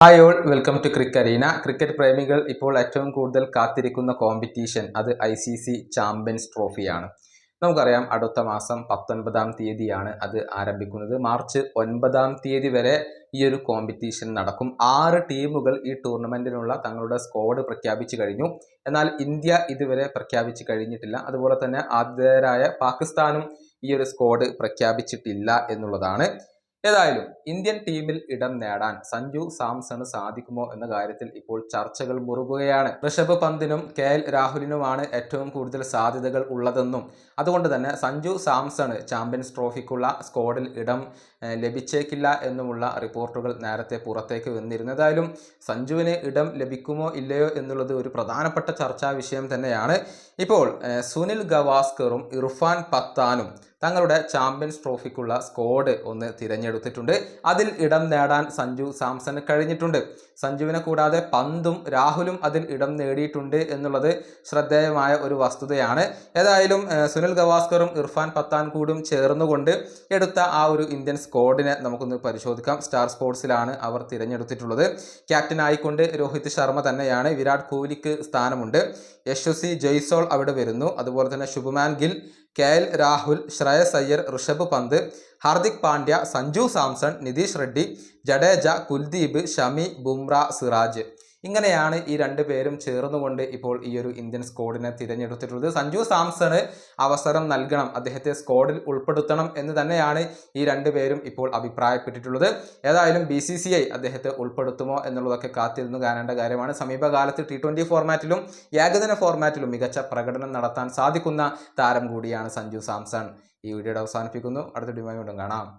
Hi all welcome to cricket arena cricket പ്രേമികൾ ഇപ്പോൾ ഏറ്റവും കൂടുതൽ കാത്തിരിക്കുന്ന കോമ്പറ്റീഷൻ അത് ഐ സി സി ചാമ്പ്യൻസ് ട്രോഫിയാണ് നമുക്കറിയാം അടുത്ത മാസം പത്തൊൻപതാം തീയതിയാണ് അത് ആരംഭിക്കുന്നത്. മാർച്ച് ഒൻപതാം തീയതി വരെ ഈ ഒരു കോമ്പറ്റീഷൻ നടക്കും. ആറ് ടീമുകൾ ഈ ടൂർണമെന്റിനുള്ള തങ്ങളുടെ സ്ക്വാഡ് പ്രഖ്യാപിച്ചു കഴിഞ്ഞു. എന്നാൽ ഇന്ത്യ ഇതുവരെ പ്രഖ്യാപിച്ചു കഴിഞ്ഞിട്ടില്ല. അതുപോലെ തന്നെ ആതിഥേയരായ പാകിസ്ഥാനും ഈ ഒരു സ്ക്വാഡ് പ്രഖ്യാപിച്ചിട്ടില്ല എന്നുള്ളതാണ്. ഏതായാലും ഇന്ത്യൻ ടീമിൽ ഇടം നേടാൻ സഞ്ജു സാംസണ് സാധിക്കുമോ എന്ന കാര്യത്തിൽ ഇപ്പോൾ ചർച്ചകൾ മുറുകുകയാണ്. ഋഷഭ് പന്തിനും കെ എൽ രാഹുലിനുമാണ് ഏറ്റവും കൂടുതൽ സാധ്യതകൾ ഉള്ളതെന്നും അതുകൊണ്ട് തന്നെ സഞ്ജു സാംസണ് ചാമ്പ്യൻസ് ട്രോഫിക്കുള്ള സ്ക്വാഡിൽ ഇടം ലഭിച്ചേക്കില്ല എന്നുമുള്ള റിപ്പോർട്ടുകൾ നേരത്തെ പുറത്തേക്ക് വന്നിരുന്നു. ഏതായാലും സഞ്ജുവിന് ഇടം ലഭിക്കുമോ ഇല്ലയോ എന്നുള്ളത് ഒരു പ്രധാനപ്പെട്ട ചർച്ചാ വിഷയം തന്നെയാണ്. ഇപ്പോൾ സുനിൽ ഗവാസ്കറും ഇർഫാൻ പത്താനും തങ്ങളുടെ ചാമ്പ്യൻസ് ട്രോഫിക്കുള്ള സ്ക്വാഡ് ഒന്ന് തിരഞ്ഞെടുത്തിട്ടുണ്ട്. അതിൽ ഇടം നേടാൻ സഞ്ജു സാംസന് കഴിഞ്ഞിട്ടുണ്ട്. സഞ്ജുവിനെ കൂടാതെ പന്തും രാഹുലും അതിൽ ഇടം നേടിയിട്ടുണ്ട് എന്നുള്ളത് ശ്രദ്ധേയമായ ഒരു വസ്തുതയാണ്. ഏതായാലും സുനിൽ ഗവാസ്കറും ഇർഫാൻ പത്താൻകൂടും ചേർന്നുകൊണ്ട് എടുത്ത ആ ഒരു ഇന്ത്യൻ സ്ക്വാഡിനെ നമുക്കൊന്ന് പരിശോധിക്കാം. സ്റ്റാർ സ്പോർട്സിലാണ് അവർ തിരഞ്ഞെടുത്തിട്ടുള്ളത്. ക്യാപ്റ്റൻ ആയിക്കൊണ്ട് രോഹിത് ശർമ്മ തന്നെയാണ്. വിരാട് കോഹ്ലിക്ക് സ്ഥാനമുണ്ട്. യശസ്വി ജയ്സോൾ അവിടെ വരുന്നു. അതുപോലെ തന്നെ ശുഭമാൻ ഗിൽ കെ എൽ രാഹുൽ ശ്രേയസ് അയ്യർ ഋഷഭ് പന്ത് ഹാർദിക് പാണ്ഡ്യ സഞ്ജു സാംസൺ നിതീഷ് റെഡ്ഡി ജഡേജ കുൽദീപ് ഷമി ബുംറ സിറാജ്. ഇങ്ങനെയാണ് ഈ രണ്ട് പേരും ചേർന്നുകൊണ്ട് ഇപ്പോൾ ഈ ഒരു ഇന്ത്യൻ സ്ക്വാഡിനെ തിരഞ്ഞെടുത്തിട്ടുള്ളത്. സഞ്ജു സാംസണ് അവസരം നൽകണം. അദ്ദേഹത്തെ സ്ക്വാഡിൽ ഉൾപ്പെടുത്തണം എന്ന് തന്നെയാണ് ഈ രണ്ട് പേരും ഇപ്പോൾ അഭിപ്രായപ്പെട്ടിട്ടുള്ളത്. ഏതായാലും ബി സി സി ഐ അദ്ദേഹത്തെ ഉൾപ്പെടുത്തുമോ എന്നുള്ളതൊക്കെ കാത്തിരുന്ന് കാണേണ്ട കാര്യമാണ്. സമീപകാലത്ത് ടി ട്വന്റി ഫോർമാറ്റിലും ഏകദിന ഫോർമാറ്റിലും മികച്ച പ്രകടനം നടത്താൻ സാധിക്കുന്ന താരം കൂടിയാണ് സഞ്ജു സാംസൺ. ഈ വീഡിയോയുടെ അവസാനിപ്പിക്കുന്നു. അടുത്ത കൊണ്ടും കാണാം.